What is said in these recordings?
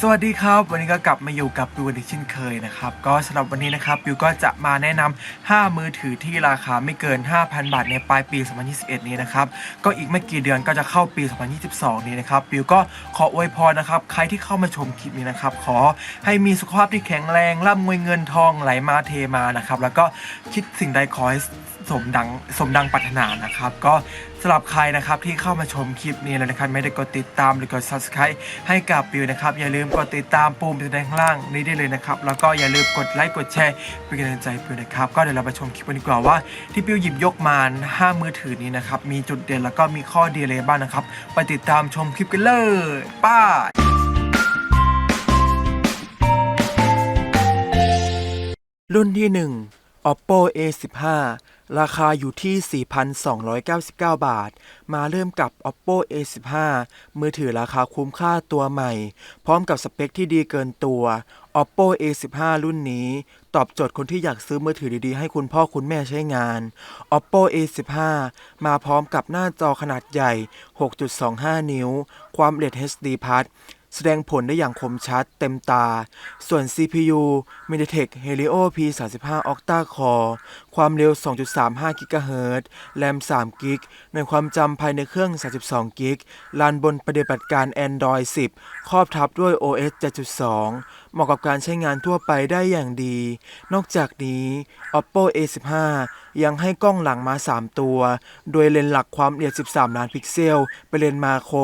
สวัสดีครับ วันนี้ก็กลับมาอยู่กับบิวอีกเช่นเคยนะครับ ก็สำหรับวันนี้นะครับบิวก็จะมาแนะนำ5มือถือที่ราคาไม่เกิน 5,000 บาทในปลายปี 2021 นี้นะครับ ก็อีกไม่กี่เดือนก็จะเข้าปี 2022 นี้นะครับบิวก็ขออวยพรนะครับ ใครที่เข้ามาชมคลิปนี้นะครับ ขอให้มีสุขภาพที่แข็งแรงร่ำรวยเงินทองไหลมาเทมานะครับ แล้วก็คิดสิ่งใดขอให้สมดังสมดังปรารถนานะครับ ก็ำหรับใครนะครับที่เข้ามาชมคลิปนี้แล้วนะครับไม่ได้กดติดตามหรือกด subscribe ให้กับบิวนะครับ อย่าลืมกดติดตามปุ่มสีแดงข้างล่างนี้ได้เลยนะครับแล้วก็อย่าลืมกดไลค์กดแชร์เป็นกำลังใจบิวนะครับ ก็เดี๋ยวเราไปชมคลิปกันดีกว่าว่า ที่บิวหยิบยกมา5มือถือนี้นะครับมีจุดเด่นแล้วก็มีข้อดีอะไรบ้างนะครับ ไปติดตามชมคลิปกันเลยป้ารุ่นที่ 1 oppo a 1 5 ราคาอยู่ที่ 4,299 บาท มาเริ่มกับ oppo a 1 5 มือถือราคาคุ้มค่าตัวใหม่ พร้อมกับสเปคที่ดีเกินตัว oppo a 1 5 รุ่นนี้ ตอบโจทย์คนที่อยากซื้อมือถือดีๆ ให้คุณพ่อคุณแม่ใช้งาน oppo a 1 5 มาพร้อมกับหน้าจอขนาดใหญ่ 6.25 นิ้ว ความละเอียด HD Plus แสดงผลได้อย่างคมชัดเต็มตา ส่วน CPU MediaTek Helio P35 Octa Core ความเร็ว 2.35 GHz แรม3 g b ในความจำภายในเครื่อง 32 g b ลานบนปฏิบัติการ Android 10 ครอบทับด้วย OS 7.2 เหมาะกับการใช้งานทั่วไปได้อย่างดี นอกจากนี้ Oppo A15 ยังให้กล้องหลังมา 3 ตัว โดยเลนส์หลักความละเอียด 13 ล้านพิกเซล เป็นเลนส์มาโคร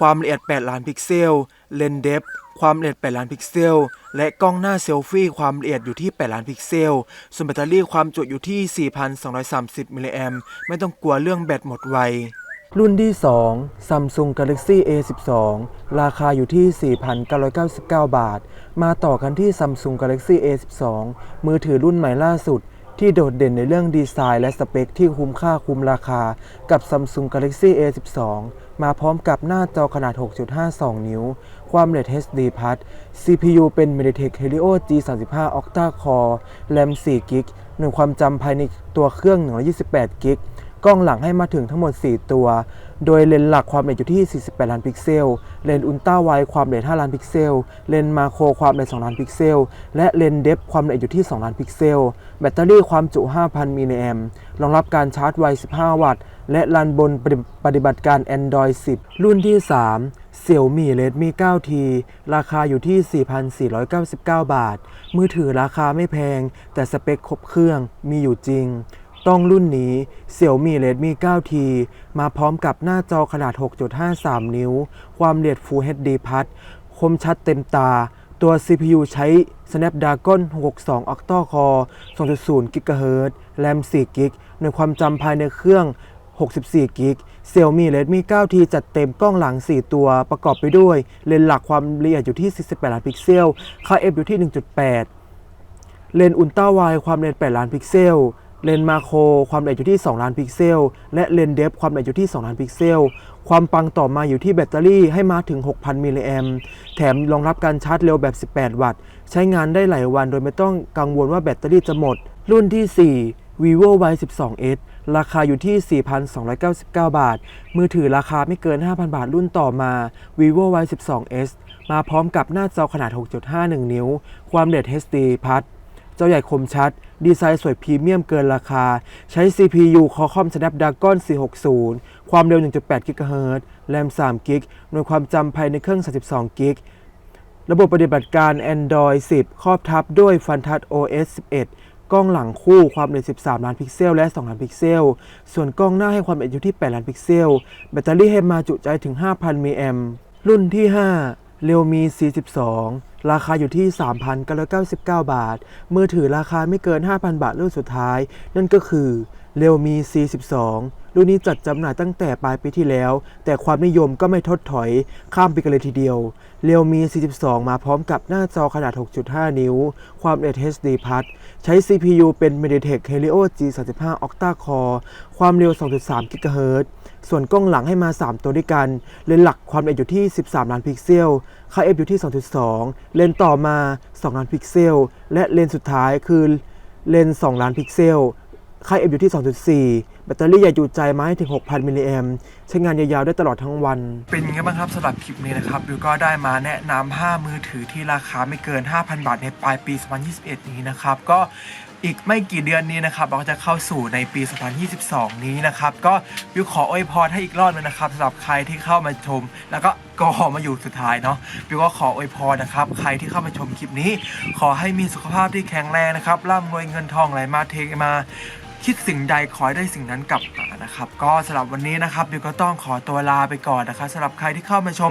ความละเอียด 8 ล้านพิกเซล เลนเดฟความละเอียด 8 ล้านพิกเซล และกล้องหน้าเซลฟี่ความละเอียดอยู่ที่ 8 ล้านพิกเซล ส่วนแบตเตอรี่ความจุอยู่ที่ 4,230 มิลลิแอมไม่ต้องกลัวเรื่องแบตหมดไว รุ่นที่ 2 Samsung Galaxy A12 ราคาอยู่ที่ 4,999 บาท มาต่อกันที่ Samsung Galaxy A12 มือถือรุ่นใหม่ล่าสุด ที่โดดเด่นในเรื่องดีไซน์และสเปคที่คุ้มค่าคุ้มราคา กับ Samsung Galaxy A12 มาพร้อมกับหน้าจอขนาด 6.52 นิ้ว ความละเอียด HD Plus CPU เป็น mediatekHelioG35Octa-coreRAM4GB หนึ่งความจำภายในตัวเครื่อง 128 g b กล้องหลังให้มาถึงทั้งหมด 4 ตัว โดยเลนส์หลักความละเอียดอยู่ที่ 48 ล้านพิกเซล เลนส์อุลตร้าไวความละเอียด 5 ล้านพิกเซล เลนส์มาโครความละเอียด 2 ล้านพิกเซล และเลนส์เดฟความละเอียดอยู่ที่ 2 ล้านพิกเซล แบตเตอรี่ความจุ 5,000 มิลลิแอมรองรับการชาร์จไว 15 วัตต์ และรันบนปฏิบัติการ Android 10 รุ่นที่ 3 Xiaomi Redmi 9T ราคาอยู่ที่ 4,499 บาท มือถือราคาไม่แพง แต่สเปคครบเครื่องมีอยู่จริง ต้องรุ่นนี้ Xiaomi Redmi 9T มาพร้อมกับหน้าจอขนาด 6.53 นิ้ว ความละเอียด Full HD Plus คมชัดเต็มตา ตัว CPU ใช้ Snapdragon 662 Octa Core 2.0 GHz แรม4 g b ในความจำภายในเครื่อง 64 g b Xiaomi Redmi 9T จัดเต็มกล้องหลัง 4 ตัวประกอบไปด้วย เลนส์หลักความละเอียดอยู่ที่ 48 ล้านพิกเซล ค่า f อยู่ที่ 1.8 เลนส์อุลตราไวความละเอียด8ล้านพิกเซล เลนส์มาโครความละเอียดอยู่ที่ 2 ล้านพิกเซล และเลนส์เดฟความละเอียดอยู่ที่ 2 ล้านพิกเซล ความปังต่อมาอยู่ที่แบตเตอรี่ให้มาถึง 6,000 มิลลิแอมแถมรองรับการชาร์จเร็วแบบ 18 วัตต์ ใช้งานได้หลายวันโดยไม่ต้องกังวลว่าแบตเตอรี่จะหมด รุ่นที่ 4 vivo y 1 2 s ราคาอยู่ที่ 4,299 บาท มือถือราคาไม่เกิน 5,000 บาทรุ่นต่อมา vivo y 1 2 s มาพร้อมกับหน้าจอขนาด 6.51 นิ้ว ความละเอียด HD Plus จอใหญ่คมชัด ดีไซน์สวยพรีเมียมเกินราคา ใช้ CPU Qualcomm Snapdragon 460 ความเร็ว 1.8 GHz แรม3 g b หน่วยความจำภายในเครื่อง 32 g b ระบบปฏิบัติการ Android 10 ครอบทับด้วย Funtouch OS 11 กล้องหลังคู่ความละเอียด 13 ล้านพิกเซล และ 2 ล้านพิกเซล ส่วนกล้องหน้าให้ความละเอียดอยู่ที่ 8 ล้านพิกเซล แบตเตอรี่ให้มาจุใจถึง 5,000มิลลิแอมรุ่นที่5 Realme C12 ราคาอยู่ที่ 3,999 บาท มือถือราคาไม่เกิน 5,000 บาทรุ่นสุดท้าย นั่นก็คือ Realme C12 รุ่นนี้จัดจำหน่ายตั้งแต่ปลายปีที่แล้ว แต่ความนิยมก็ไม่ทดถอย ข้ามไปกันเลยทีเดียว Realme C12 มาพร้อมกับหน้าจอขนาด 6.5 นิ้ว ความละเอียด HD Plus ใช้ CPU เป็น MediaTek Helio G35 Octa Core ความเร็ว 2.3 GHz ส่วนกล้องหลังให้มา 3 ตัวด้วยกัน เลนส์หลักความละเอียดอยู่ที่ 13 ล้านพิกเซล ค่า f อยู่ที่ 2.2 เลนส์ต่อมา 2 ล้านพิกเซล และเลนส์สุดท้ายคือเลนส์ 2 ล้านพิกเซล ค่า f อยู่ที่ 2.4บตเตอรี่ใหญ่จุใจมาให้ถึง 6,000 มิลลิแอมใช้งานยาวๆได้ตลอดทั้งวัน เป็นยังไงบ้างครับสำหรับคลิปนี้นะครับบิวก็ได้มาแนะนำ 5 มือถือที่ราคาไม่เกิน 5,000 บาทในปลายปี 2021 นี้นะครับ ก็อีกไม่กี่เดือนนี้นะครับ เราก็จะเข้าสู่ในปี 2022 นี้นะครับ ก็บิวขออวยพรให้อีกรอบนึงนะครับสำหรับใครที่เข้ามาชม แล้วก็ก็มาอยู่สุดท้ายเนาะบิวก็ขออวยพรนะครับ ใครที่เข้ามาชมคลิปนี้ ขอให้มีสุขภาพที่แข็งแรงนะครับร่ำรวยเงินทองไหลมาเทมา คิดสิ่งใดขอให้ได้สิ่งนั้นกลับมานะครับ ก็สำหรับวันนี้นะครับบิวก็ต้องขอตัวลาไปก่อนนะครับสำหรับใครที่เข้ามาชม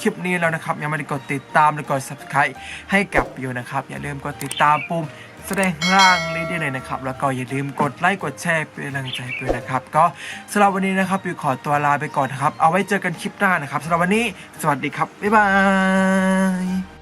คลิปนี้แล้วนะครับยังไม่ได้กดติดตามหรือกด subscribe ให้กับบิวนะครับ อย่าลืมกดติดตามปุ่มแสดงข้างล่างนี้ได้เลยนะครับ แล้วก็อย่าลืมกดไลค์กดแชร์เป็นกำลังใจด้วยนะครับ ก็สำหรับวันนี้นะครับบิวขอตัวลาไปก่อนนะครับ เอาไว้เจอกันคลิปหน้านะครับสำหรับวันนี้ สวัสดีครับบ๊ายบาย